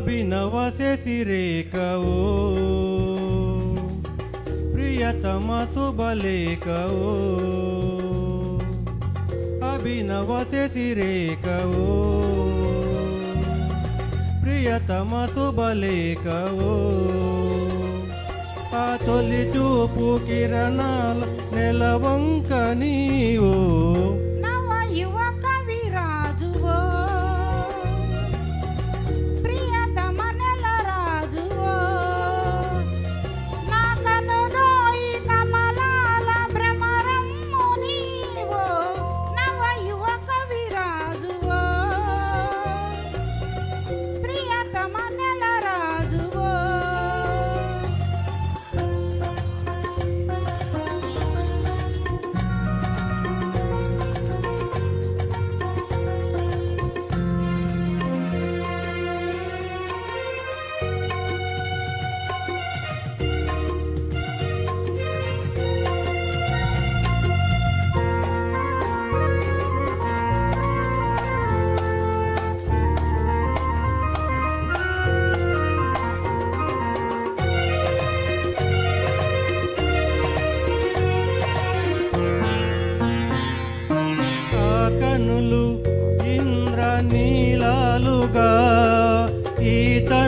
అభినవ శశిరేఖవో ప్రియతమ శుభలేఖవో. అభినవ శశిరేఖవో ప్రియతమ శుభలేఖవో. ఆ తొలి చూపు కిరణాల నెలవంక నీవో నవ.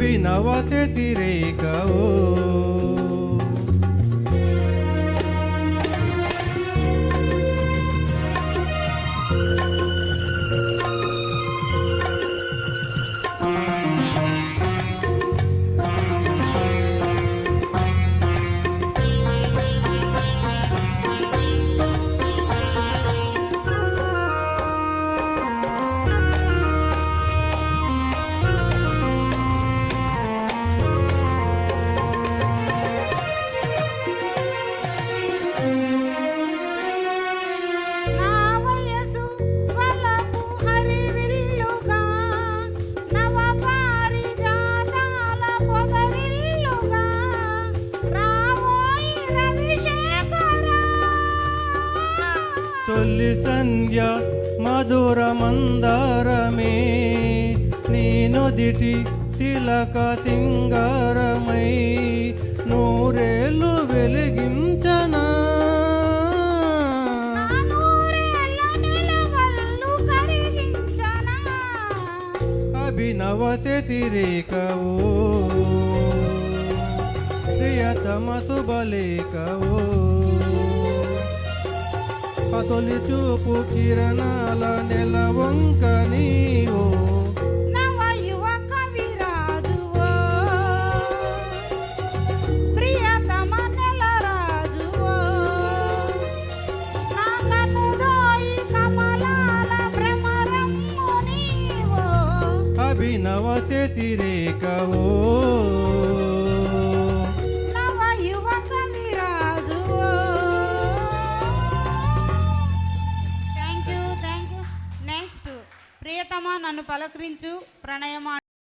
అభినవ శశిరేఖవో తొలి సంధ్య మధుర మందారమే. నీ నొదిటి తిలక సింగారమై నూరేళ్ళు వెలిగించనా. అభినవ శశిరేఖవో ప్రియతమ శుభలేఖవో. అతొలి చూపు కిరణాల నెలవంక నీవో. నవ యువ నన్ను పలకరించు ప్రణయమా